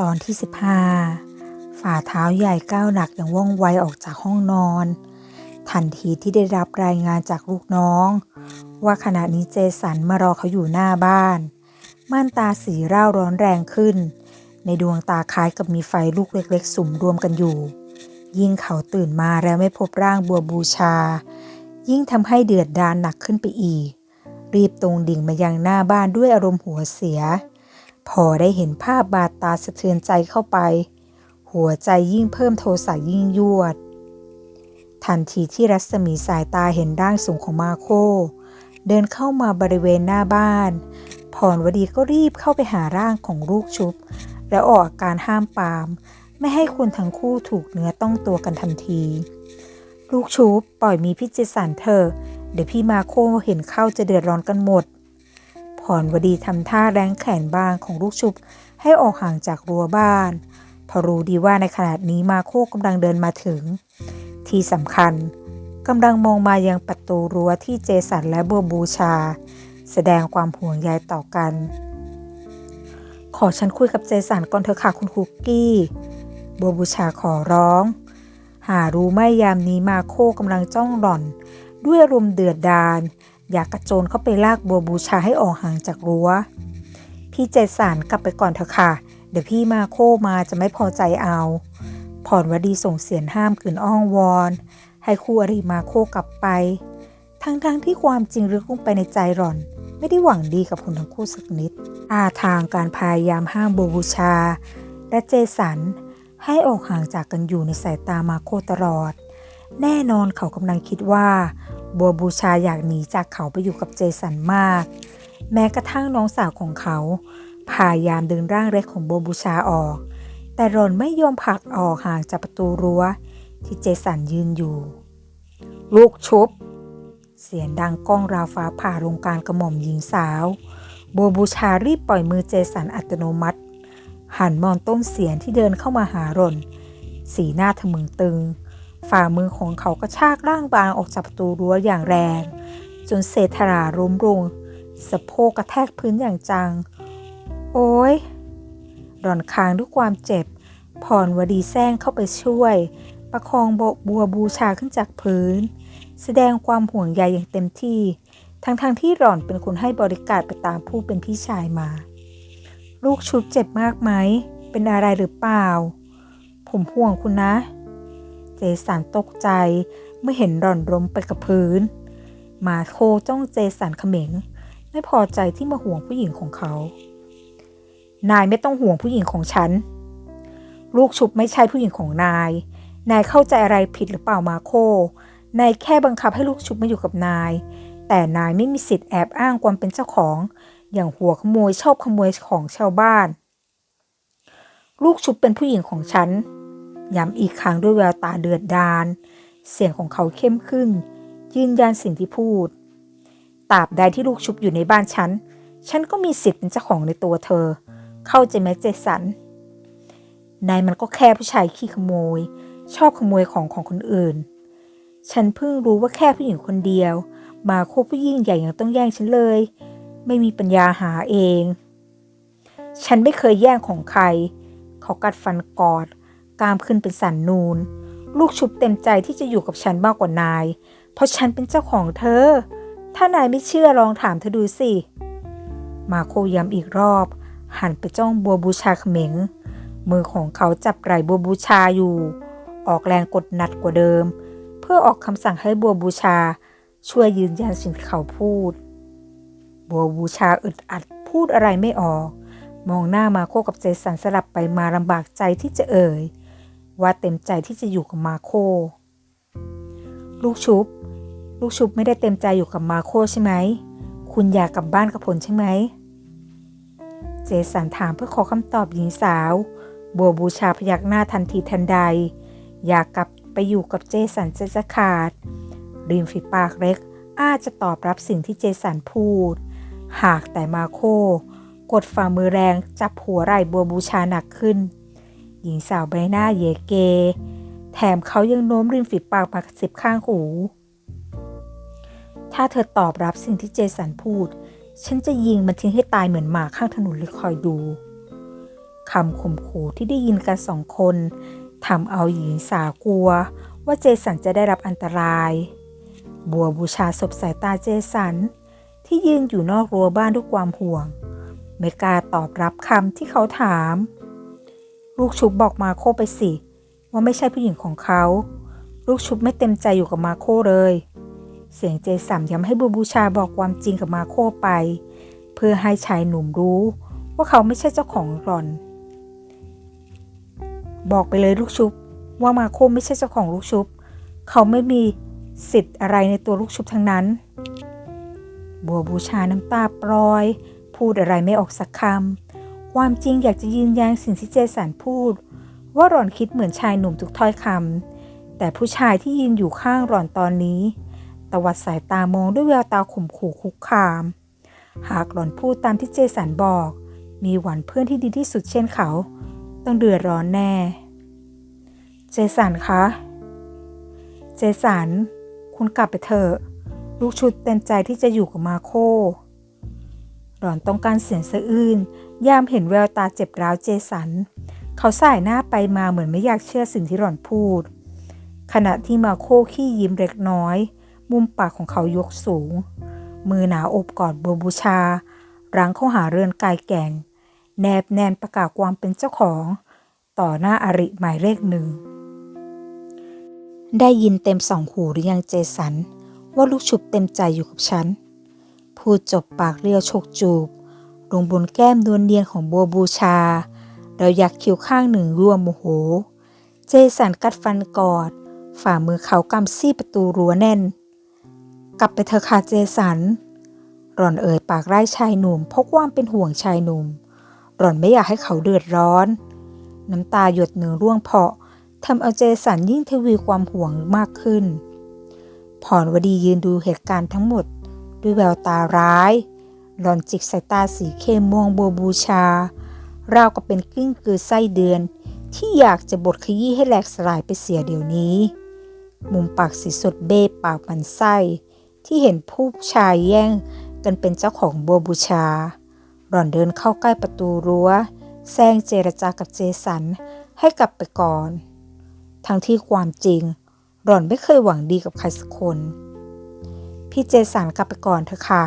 ตอนที่ 15 ฝ่าเท้าใหญ่ก้าวหนักอย่างว่องไวออกจากห้องนอน ทันทีที่ได้รับรายงานจากลูกน้อง ว่าขณะนี้เจสันมารอเขาอยู่หน้าบ้าน ม่านตาสีเร่าร้อนแรงขึ้น ในดวงตาคล้ายกับมีไฟลูกเล็กๆ สุมรวมกันอยู่ ยิ่งเขาตื่นมาแล้วไม่พบร่างบัวบูชา ยิ่งทำให้เดือดดานหนักขึ้นไปอีก รีบตรงดิ่งมายังหน้าบ้านด้วยอารมณ์หัวเสีย พอได้เห็นภาพบาดตาสะเทือนใจเข้าไป หัวใจยิ่งเพิ่มโทสะยิ่งยวด ทันทีที่รัศมีสายตาเห็นร่างสูงของมาโค เดินเข้ามาบริเวณหน้าบ้าน พรวดีก็รีบเข้าไปหาร่างของลูกชุบ แล้วออกอาการห้ามปาม ไม่ให้คนทั้งคู่ถูกเนื้อต้องตัวกันทันที ลูกชุบปล่อยมีพิจิสันเถอเดี๋ยวพี่มาโคเห็นเข้าจะเดือดร้อนกันหมด พรวดีทำท่าแรงแขนบางของลูกชุบให้ออกห่างจากรั้วบ้าน พอรู้ดีว่าในขณะนี้มาโคกำลังเดินมาถึง ที่สำคัญกำลังมองมายังประตูรั้วที่เจสันและบัวบูชา แสดงความห่วงใยต่อกัน ขอฉันคุยกับเจสันก่อนเถอะค่ะคุณคุกกี้ บัวบูชาขอร้อง หารู้ไม่ยามนี้มาโคกำลังจ้องหล่อน ด้วยอารมเดือดดาล อยากกระโจนเข้าไปลากบัวบูชาให้ออกห่างจากรั้ว พี่เจสันกลับไปก่อนเถอะค่ะ เดี๋ยวพี่มาโคมาจะไม่พอใจเอาพรวดีส่งเสียงห้ามขืนอ้องวอน ให้คู่อริมาโคกลับไป ทั้งๆทที่ความจริงลึกลงไปในใจหล่อน ไม่ได้หวังดีกับคนทั้งคู่สักนิดท่าทางการพยายามห้ามบัวบูชา และเจสันให้ออกห่างจากกันอยู่ในสายตามาโคตลอด แน่นอนเขากำลังคิดว่า บัวบูชาอยากหนีจากเขาไปอยู่กับเจสันมาก แม้กระทั่งน้องสาวของเขา พยายามดึงร่างเล็กของบัวบูชาออก แต่รอนไม่ยอมผลักออกห่างจากประตูรั้ว ที่เจสันยืนอยู่ ลูกชุบ เสียงดังก้องราวฟ้าผ่าลงการกระหม่อมหญิงสาวบัวบูชารีบปล่อยมือเจสันอัตโนมัติ หันมองต้นเสียงที่เดินเข้ามาหารอนสีหน้าทะมึงตึง ฝ่ามือของเขาก็ชากร่างบางออกจากประตูรั้วอย่างแรง จนเศษธราล้มลงสะโพกกระแทกพื้นอย่างจัง โอ้ยรอนคางด้วยความเจ็บ พรวดีแซงเข้าไปช่วย ประคองบบัวบูชาขึ้นจากพื้น แสดงความห่วงใยอย่างเต็มที่ ทั้งๆทที่หล่อนเป็นคนให้บริการไปตามผู้เป็นพี่ชายมา ลูกชุบเจ็บมากไหม เป็นอะไรหรือเปล่า ผมห่วงคุณนะ จสันตกใจ เมื่อเห็นหล่อนล้มไปกับพื้น มาโคจ้องเจสันเขม็ง ไม่พอใจที่มาห่วงผู้หญิงของเขา นายไม่ต้องห่วงผู้หญิงของฉัน ลูกชุบไม่ใช่ผู้หญิงของนาย นายเข้าใจอะไรผิดหรือเปล่ามาโค นายแค่บังคับให้ลูกชุบมาอยู่กับนาย แต่นายไม่มีสิทธิ์แอบอ้างความเป็นเจ้าของ อย่างหัวขโมยชอบขโมยของชาวบ้าน ลูกชุบเป็นผู้หญิงของฉัน ย้ำอีกครั้งด้วยแววตาเดือดดาล เสียงของเขาเข้มขึ้น ยืนยันสิ่งที่พูด ตราบใดที่ลูกชุบอยู่ในบ้านฉัน ฉันก็มีสิทธิ์เป็นเจ้าของในตัวเธอ เข้าใจไหมเจสัน นายมันก็แค่ผู้ชายขี้ขโมย ชอบขโมยของของคนอื่น ฉันเพิ่งรู้ว่าแค่ผู้หญิงคนเดียว มาโคผู้ยิ่งใหญ่ยังต้องแย่งฉันเลย ไม่มีปัญญาหาเอง ฉันไม่เคยแย่งของใคร เขากัดฟันกอด กามขึ้นเป็นสันนูน ลูกชุบเต็มใจที่จะอยู่กับฉันมากกว่านาย เพราะฉันเป็นเจ้าของเธอ ถ้านายไม่เชื่อลองถามเธอดูสิ มาโคย้ำอีกรอบ หันไปจ้องบัวบูชาเขม็ง มือของเขาจับไหล่บัวบูชาอยู่ ออกแรงกดหนัดกว่าเดิม เพื่อออกคำสั่งให้บัวบูชา ช่วยยืนยันสิ่งที่เขาพูด บัวบูชาอึดอัดพูดอะไรไม่ออกมองหน้ามาโคกับเจสันสลับไปมาลำบากใจที่จะเอ่ย ว่าเต็มใจที่จะอยู่กับมาโค ลูกชุบ ลูกชุบไม่ได้เต็มใจอยู่กับมาโคใช่ไหม คุณอยากกลับบ้านกับผลใช่ไหม เจสันถามเพื่อขอคำตอบหญิงสาว บัวบูชาพยักหน้าทันทีทันใด อยากกลับไปอยู่กับเจสันจะจะขาด ริมฝีปากเล็ก อาจจะตอบรับสิ่งที่เจสันพูด หากแต่มาโค กดฝ่ามือแรงจับหัวไหล่บัวบูชาหนักขึ้น หญิงสาวใบหน้าเยเก แถมเขายังโน้มริมฝีปากมากระซิบข้างหู ถ้าเธอตอบรับสิ่งที่เจสันพูด ฉันจะยิงมันทิ้งให้ตายเหมือนหมาข้างถนนเลยคอยดูคำข่มขู่ที่ได้ยินกันสองคนทำเอาหญิงสาวกลัว ว่าเจสันจะได้รับอันตราย บัวบูชาศพสายตาเจสัน ที่ยืนอยู่นอกรั้วบ้านด้วยความห่วง ไม่กล้าตอบรับคำที่เขาถาม ลูกชุบบอกมาโคไปสิ ว่าไม่ใช่ผู้หญิงของเขา ลูกชุบไม่เต็มใจอยู่กับมาโคเลย เสียงเจสัมย้ำให้บัวบูชาบอกความจริงกับมาโคไป เพื่อให้ชายหนุ่มรู้ว่าเขาไม่ใช่เจ้าของหล่อน บอกไปเลยลูกชุบว่ามาโคไม่ใช่เจ้าของลูกชุบ เขาไม่มีสิทธิ์อะไรในตัวลูกชุบทั้งนั้น บัวบูชาน้ำตาปลอย พูดอะไรไม่ออกสักคำ ความจริงอยากจะยืนยันสิ่งที่เจสันพูด ว่าหล่อนคิดเหมือนชายหนุ่มทุกถ้อยคำแต่ผู้ชายที่ยืนอยู่ข้างหล่อนตอนนี้ตวัดสายตามองด้วยแววตาข่มขู่คุกคาม หากหล่อนพูดตามที่เจสันบอก มีหวันเพื่อนที่ดีที่สุดเช่นเขา ต้องเดือดร้อนแน่ เจสันคะ เจสัน คุณกลับไปเถอะ ลูกชุดเต็มใจที่จะอยู่กับมาโค หล่อนต้องการเสียงสะอื้นยามเห็นแววตาเจ็บร้าวเจสัน เขาสายหน้าไปมาเหมือนไม่อยากเชื่อสิ่งที่หล่อนพูด ขณะที่มาโคขี้ยิ้มเล็กน้อย มุมปากของเขายกสูง มือหนาอบกอดบบูชารั้งเข้าหาเรือนกายแก่ง แนบแนนประกาศความเป็นเจ้าของ ต่อหน้าอริหมายเลขหนึ่ง ได้ยินเต็มสองหูหรือยังเจสัน ว่าลูกชุบเต็มใจอยู่กับฉัน พูดจบปากเรียวฉกจูบ ลงบนแก้มดวนเนียนของบัวบูชา เราอยากคิ้วข้างหนึ่งร่วมโมโห เจสันกัดฟันกอด ฝ่ามือเขากำซี่ประตูรั้วแน่น กลับไปเถอค่ะเจสัน หล่อนเอ่ยปากไล่ชายหนุ่มเพราะความเป็นห่วงชายหนุ่ม หล่อนไม่อยากให้เขาเดือดร้อน น้ำตาหยดหนึ่งร่วงเพาะทำเอาเจสันยิ่งทวีความห่วงมากขึ้น พรวดียืนดูเหตุการณ์ทั้งหมด ด้วยแววตาร้าย หล่อนจิกสายตาสีเข้มมองบัวบูชา ราวกับเป็นกลิ้งกือไส้เดือน ที่อยากจะบดขยี้ให้แหลกสลายไปเสียเดี๋ยวนี้ มุมปากสีสดเบ้ปากมันไส้ ที่เห็นผู้ชายแย่งกันเป็นเจ้าของบัวบูชา หล่อนเดินเข้าใกล้ประตูรั้วแซงเจรจากับเจสันให้กลับไปก่อน ทั้งที่ความจริง หล่อนไม่เคยหวังดีกับใครสักคน พี่เจสันกลับไปก่อนเถอะค่ะ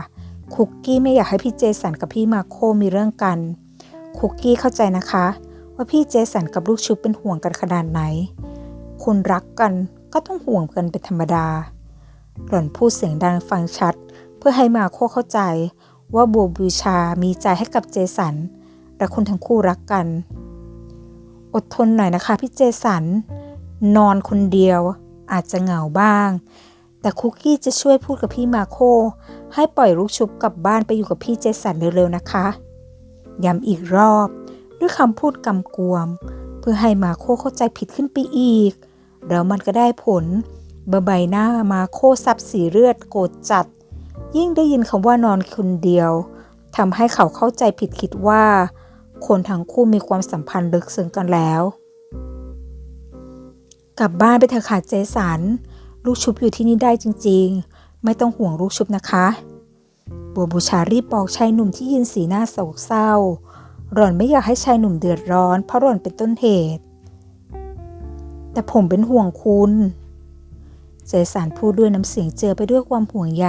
คุกกี้ไม่อยากให้พี่เจสันกับพี่มาโคมีเรื่องกัน คุกกี้เข้าใจนะคะ ว่าพี่เจสันกับลูกชุบเป็นห่วงกันขนาดไหนคุณรักกันก็ต้องห่วงกันเป็นธรรมดา หล่อนพูดเสียงดังฟังชัด เพื่อให้มาโคเข้าใจว่าบัวบูชามีใจให้กับเจสัน และคุณทั้งคู่รักกัน อดทนหน่อยนะคะพี่เจสัน นอนคนเดียวอาจจะเหงาบ้าง แต่คุกกี้จะช่วยพูดกับพี่มาโค ให้ปล่อยลูกชุบกลับบ้านไปอยู่กับพี่เจสันเร็วๆนะคะ ย้ำอีกรอบ ด้วยคำพูดกำกวม เพื่อให้มาโคเข้าใจผิดขึ้นไปอีก แล้วมันก็ได้ผลบใบหน้ามาโคซับสีเลือดโกรธจัด ยิ่งได้ยินคำว่านอนคนเดียวทำให้เขาเข้าใจผิดคิดว่า คนทั้งคู่มีความสัมพันธ์ลึกซึ้งกันแล้ว กลับบ้านไปเถอะค่ะเจสัน ลูกชุบอยู่ที่นี่ได้จริงๆ ไม่ต้องห่วงลูกชุบนะคะ บัวบูชารีบบอกชายหนุ่มที่ยืนสีหน้าโศกเศร้า หล่อนไม่อยากให้ชายหนุ่มเดือดร้อน เพราะหล่อนเป็นต้นเหตุ แต่ผมเป็นห่วงคุณเจสันพูดด้วยน้ำเสียงเจือไปด้วยความห่วงใย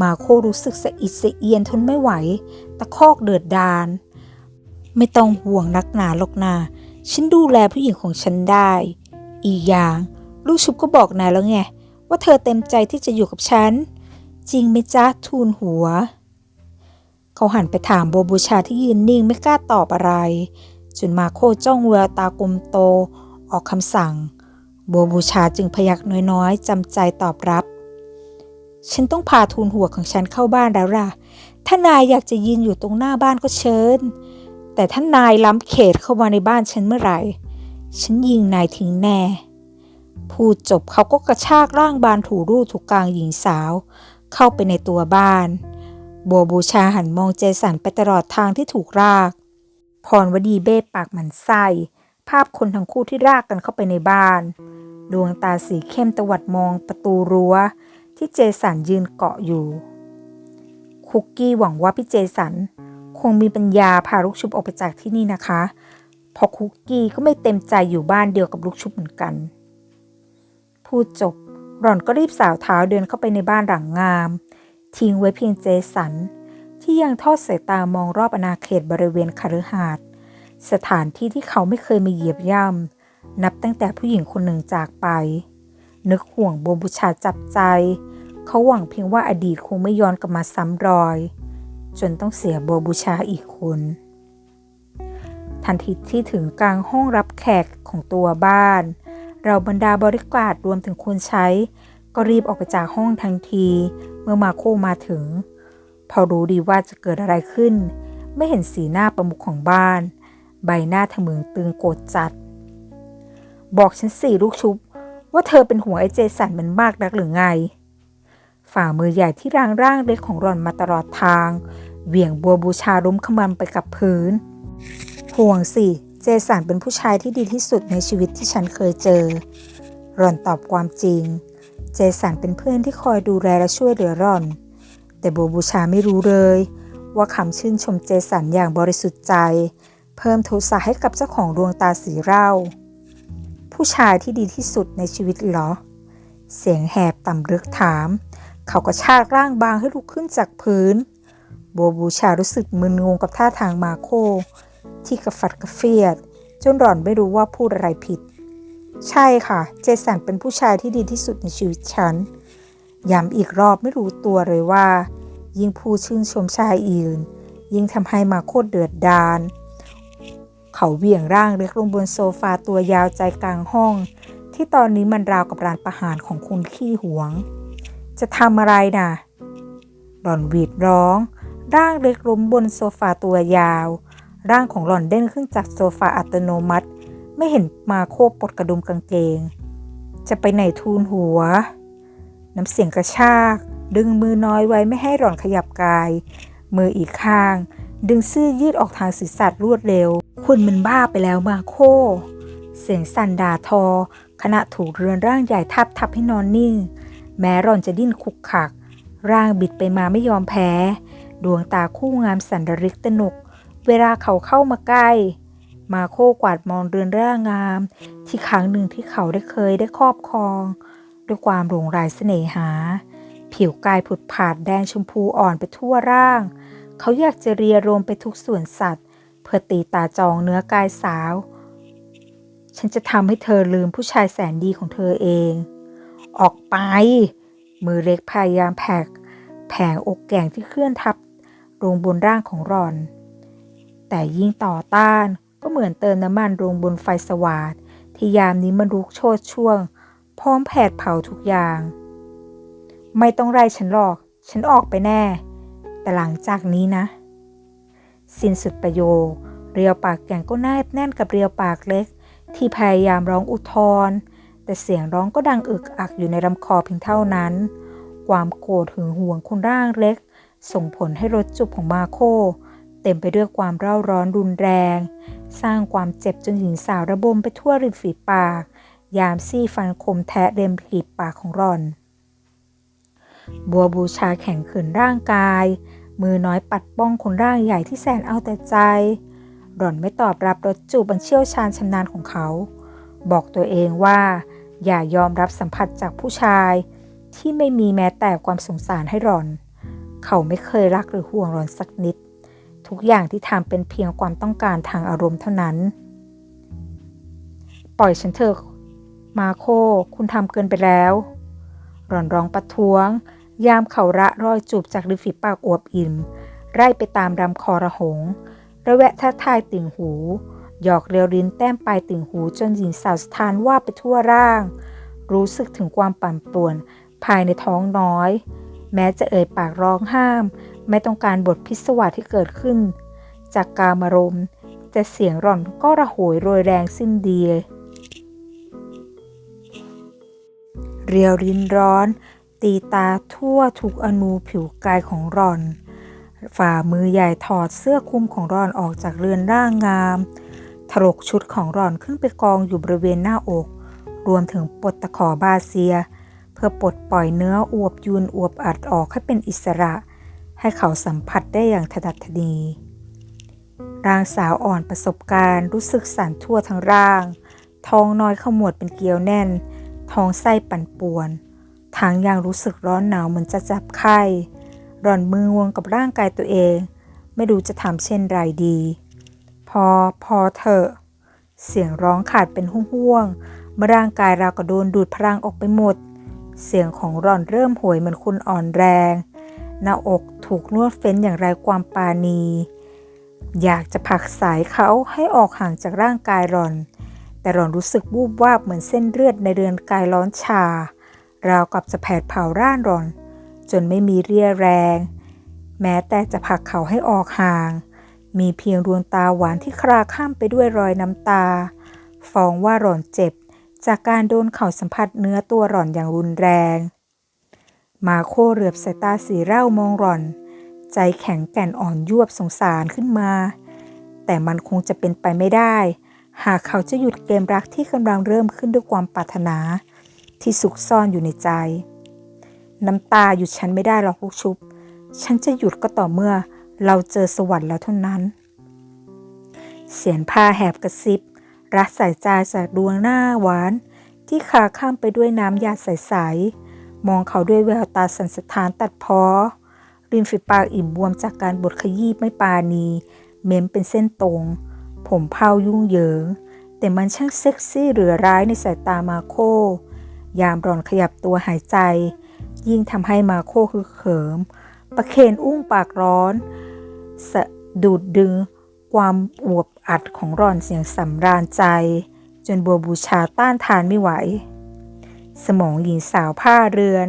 มาโครู้สึกสะอิดสะเอียนทนไม่ไหว ตะคอกเดือดดาน ไม่ต้องห่วงนักหนาหรอกนาฉันดูแลผู้หญิงของฉันได้ อีกอย่าง ลูกชุบก็บอกนายแล้วไง ว่าเธอเต็มใจที่จะอยู่กับฉัน จริงไหมจ๊ะทูลหัว เขาหันไปถามโบวบูชาที่ยืนนิ่งไม่กล้าตอบอะไร จนมาโคจ้องแววตากลมโต ออกคำสั่ง โบวบูชาจึงพยักน้อยๆจำใจตอบรับ ฉันต้องพาทูลหัวของฉันเข้าบ้านแล้วล่ะ ถ้านายอยากจะยืนอยู่ตรงหน้าบ้านก็เชิญ แต่ถ้านายล้ำเขตเข้ามาในบ้านฉันเมื่อไหร่ ฉันยิงนายทิ้งแน่ พูดจบเขาก็กระชากร่างบานถูรูถูกกลางหญิงสาว เข้าไปในตัวบ้านบัวบูชาหันมองเจสันไปตลอดทางที่ถูกราก พรวดีเบ้ปากหมันไส้ภาพคนทั้งคู่ที่รากกันเข้าไปในบ้าน ดวงตาสีเข้มตวัดมองประตูรั้ว ที่เจสันยืนเกาะอยู่ คุกกี้หวังว่าพี่เจสัน คงมีปัญญาพาลูกชุบออกไปจากที่นี่นะคะเพอคุกกี้ก็ไม่เต็มใจอยู่บ้านเดียวกับลูกชุบเหมือนกัน พูดจบ หล่อนก็รีบสาวเท้าเดินเข้าไปในบ้านหลังงาม ทิ้งไว้เพียงเจสัน ที่ยังทอดสายตามองรอบอาณาเขตบริเวณคฤหาสน์สถานที่ที่เขาไม่เคยมาเหยียบย่ำนับตั้งแต่ผู้หญิงคนหนึ่งจากไป นึกห่วงโบบูชาจับใจ เขาหวังเพียงว่าอดีตคงไม่ย้อนกลับมาซ้ำรอย จนต้องเสียโบบูชาอีกคนทันทีที่ถึงกลางห้องรับแขกของตัวบ้าน เราบรรดาบริการดรวมถึงคนใช้ ก็รีบออกไปจากห้องทันที เมื่อมาโคมาถึง พอรู้ดีว่าจะเกิดอะไรขึ้น ไม่เห็นสีหน้าประมุขของบ้าน ใบหน้าทะมึงตึงโกรธจัด บอกฉันสี่ลูกชุบ ว่าเธอเป็นหัวไอเจสันมันมากนักหรือไง ฝ่ามือใหญ่ที่ร่างร่างเล็กของหล่อนมาตลอดทาง เหวี่ยงบัวบูชาล้มขมันไปกับพื้นห่วงสิ เจสันเป็นผู้ชายที่ดีที่สุดในชีวิตที่ฉันเคยเจอ หล่อนตอบความจริง เจสันเป็นเพื่อนที่คอยดูแลและช่วยเหลือหล่อน แต่โบบูชาไม่รู้เลย ว่าคำชื่นชมเจสันอย่างบริสุทธิ์ใจ เพิ่มโทสะให้กับเจ้าของดวงตาสีเร่า ผู้ชายที่ดีที่สุดในชีวิตเหรอ เสียงแหบต่ำลึกถาม เขาก็ชากร่างบางให้ลุกขึ้นจากพื้น โบบูชารู้สึกมึนงงกับท่าทางมาโค ที่กระฟัดกระเฟียด จนหล่อนไม่รู้ว่าพูดอะไรผิด ใช่ค่ะ เจสันเป็นผู้ชายที่ดีที่สุดในชีวิตฉัน ย้ำอีกรอบไม่รู้ตัวเลยว่า ยิ่งพูดชื่นชมชายอื่น ยิ่งทำให้มาโคตรเดือดดาลเขาเหวี่ยงร่างเล็กลงบนโซฟาตัวยาวใจกลางห้อง ที่ตอนนี้มันราวกับร้านประหารของคนขี้หวง จะทำอะไรน่ะหล่อนหวีดร้อง ร่างเล็กล้มบนโซฟาตัวยาว ร่างของหล่อนเด้งขึ้นจากโซฟาอัตโนมัติ ไม่เห็นมาโคปลดกระดุมกางเกง จะไปไหนทูลหัว น้ำเสียงกระชาก ดึงมือน้อยไว้ไม่ให้หล่อนขยับกาย มืออีกข้าง ดึงเสื้อยืดออกทางศีรษะรวดเร็ว คุณมันบ้าไปแล้วมาโค เสียงสั่นด่าทอ ขณะถูกเรือนร่างใหญ่ทับทับให้นอนนิ่ง แม้หล่อนจะดิ้นคุกคัก ร่างบิดไปมาไม่ยอมแพ้ ดวงตาคู่งามสันดริกตนก เวลาเขาเข้ามาใกล้ มาโคกวาดมองเรือนร่างงาม ที่ครั้งหนึ่งที่เขาได้เคยได้ครอบครอง ด้วยความหลงใหลเสน่หา ผิวกายผุดผาดแดงชมพูอ่อนไปทั่วร่าง เขาอยากจะเรียรวมไปทุกส่วนสัตว์ เพื่อตีตาจองเนื้อกายสาว ฉันจะทำให้เธอลืมผู้ชายแสนดีของเธอเอง ออกไป มือเล็กพยายามแผกแผงอกแก่งที่เคลื่อนทับลงบนร่างของรอน แต่ยิ่งต่อต้านก็เหมือนเติมน้ำมันลงบนไฟสวาดที่ยามนี้มันลุกโชดช่วง พร้อมแผดเผาทุกอย่าง ไม่ต้องไล่ฉันหรอก ฉันออกไปแน่ แต่หลังจากนี้นะ สิ้นสุดประโยค เรียวปากแก่งก็แนบแน่นกับเรียวปากเล็ก ที่พยายามร้องอุทธร์แต่เสียงร้องก็ดังอึกอักอยู่ในลำคอเพียงเท่านั้น ความโกรธหึงหวงคนร่างเล็ก ส่งผลให้รถจุบของมาโค เต็มไปด้วยความเร่าร้อนรุนแรง สร้างความเจ็บจนหญิงสาวระบมไปทั่วริมฝีปาก ยามซี่ฟันคมแทะเต็มกีบปากของหล่อน บัวบูชาแข็งขืนร่างกาย มือน้อยปัดป้องคนร่างใหญ่ที่แสนเอาแต่ใจหล่อนไม่ตอบรับรสจูบันเชี่ยวชาญชำนาญของเขา บอกตัวเองว่า อย่ายอมรับสัมผัสจากผู้ชาย ที่ไม่มีแม้แต่ความสงสารให้หล่อน เขาไม่เคยรักหรือห่วงหล่อนสักนิด ทุกอย่างที่ทำเป็นเพียงความต้องการทางอารมณ์เท่านั้น ปล่อยฉันเถอะมาโค คุณทำเกินไปแล้ว หล่อนร้องประท้วง ยามเขาระรอยจูบจากริมฝีปากอวบอิ่ม ไล่ไปตามรำคอระหง ระแวะทักทายติ่งหู หยอกเรียวรินแต้มปลายติ่งหูจนหญิงสาวสถานว่าไปทั่วร่าง รู้สึกถึงความปั่นป่วนภายในท้องน้อย แม้จะเอ่ยปากร้องห้าม ไม่ต้องการบทพิศวาสที่เกิดขึ้น จากกามารมณ์แต่เสียงหล่อนก็ระโหยโรยแรงสิ้นดีเรียวรินร้อน ตีตาทั่วทุกอนูผิวกายของหล่อน ฝ่ามือใหญ่ถอดเสื้อคลุมของหล่อนออกจากเรือนร่างงาม ถลกชุดของหล่อนขึ้นไปกองอยู่บริเวณหน้าอก รวมถึงปลดตะขอบาเซีย พื่อปลดปล่อยเนื้ออวบยูนอวบอัดออกให้เป็นอิสระ ให้เขาสัมผัสได้อย่างถนัดถนีร่างสาวอ่อนประสบการณ์รู้สึกสั่นทั่วทั้งร่าง ท้องน้อยขมวดเป็นเกลียวแน่น ท้องไส้ปั่นป่วนทั้งยังรู้สึกร้อนหนาวเหมือนจะจับไข้ร่อนมือวงกับร่างกายตัวเอง ไม่รู้จะทำเช่นไรดี พอพอเถอะ เสียงร้องขาดเป็นห่วงๆเมื่อร่างกายเราก็โดนดูดพลังออกไปหมด เสียงของรอนเริ่มโหวยเหมือนคุณอ่อนแรง หน้าอกถูกนวดเฟ้นอย่างไรความปาณีอยากจะผลักสายเขาให้ออกห่างจากร่างกายรอน แต่รอนรู้สึกวูบวาบเหมือนเส้นเลือดในเรือนกายร้อนชา ราวกับจะแผดเผาร่านรอน จนไม่มีเรี่ยแรง แม้แต่จะผลักเขาให้ออกห่าง มีเพียงดวงตาหวานที่คลาข้ามไปด้วยรอยน้ำตา ฟ้องว่าหล่อนเจ็บ จากการโดนเข่าสัมผัสเนื้อตัวหล่อนอย่างรุนแรง มาโคเหลือบสายตาสีเร่ามองหล่อน ใจแข็งแกร่นอ่อนยวบสงสารขึ้นมา แต่มันคงจะเป็นไปไม่ได้ หากเขาจะหยุดเกมรักที่กำลังเริ่มขึ้นด้วยความปรารถนาที่สุกซ่อนอยู่ในใจ น้ำตาหยุดฉันไม่ได้หรอกลูกชุบ ฉันจะหยุดก็ต่อเมื่อเราเจอสวรรค์แล้วเท่านั้น เสียงผ้าแหบกระซิบ รัดสายใจจากดวงหน้าหวาน ที่ขาข้ามไปด้วยน้ำยาใสๆมองเขาด้วยแววตาสันสถานตัดเพอริมฝีปากอิ่มบวมจากการบดขยี้ไม่ปาณีเม้มเป็นเส้นตรง ผมเผายุ่งเหยิง แต่มันช่างเซ็กซี่เหลือร้ายในสายตามาโค ยามรอนขยับตัวหายใจ ยิ่งทำให้มาโคคือเขิม ประเคนอุ้งปากร้อน สะดูดดึง ความอวบอัดของร่อนเสียงสำราญใจ จนบัวบูชาต้านทานไม่ไหว สมองหญิงสาวผ้าเรือน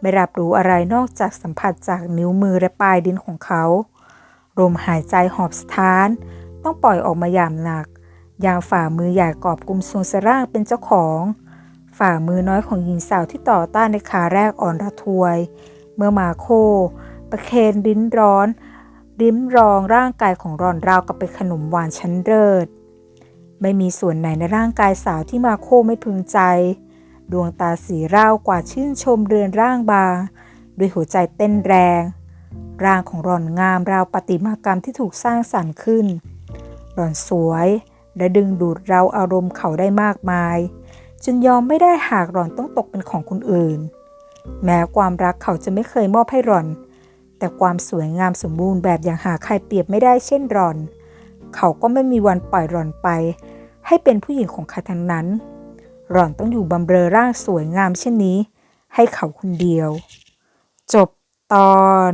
ไม่รับรู้อะไรนอกจากสัมผัสจากนิ้วมือและปลายดินของเขาลมหายใจหอบสะท้าน ต้องปล่อยออกมาอย่างหนัก ยางฝ่ามือใหญ่กอบกุมทรงสร่างเป็นเจ้าของ ฝ่ามือน้อยของหญิงสาวที่ต่อต้านในขาแรกอ่อนระทวย เมื่อมาโค ประเคนลิ้นร้อน ริมรองร่างกายของรอนราวกับเป็นขนมหวานชั้นเลิศไม่มีส่วนไหนในร่างกายสาวที่มาโคไม่พึงใจ ดวงตาสีร่าวกว่าชื่นชมเรือนร่างบางด้วยหัวใจเต้นแรง ร่างของรอนงามราวประติมากรรมที่ถูกสร้างสรรค์ขึ้น รอนสวยและดึงดูดเราอารมณ์เขาได้มากมาย จนยอมไม่ได้หากรอนต้องตกเป็นของคนอื่น แม้ความรักเขาจะไม่เคยมอบให้รอน แต่ความสวยงามสมบูรณ์แบบอย่างหาใครเปรียบไม่ได้เช่นรอน เขาก็ไม่มีวันปล่อยรอนไป ให้เป็นผู้หญิงของใครทั้งนั้น รอนต้องอยู่บำเรอร่างสวยงามเช่นนี้ ให้เขาคนเดียว จบตอน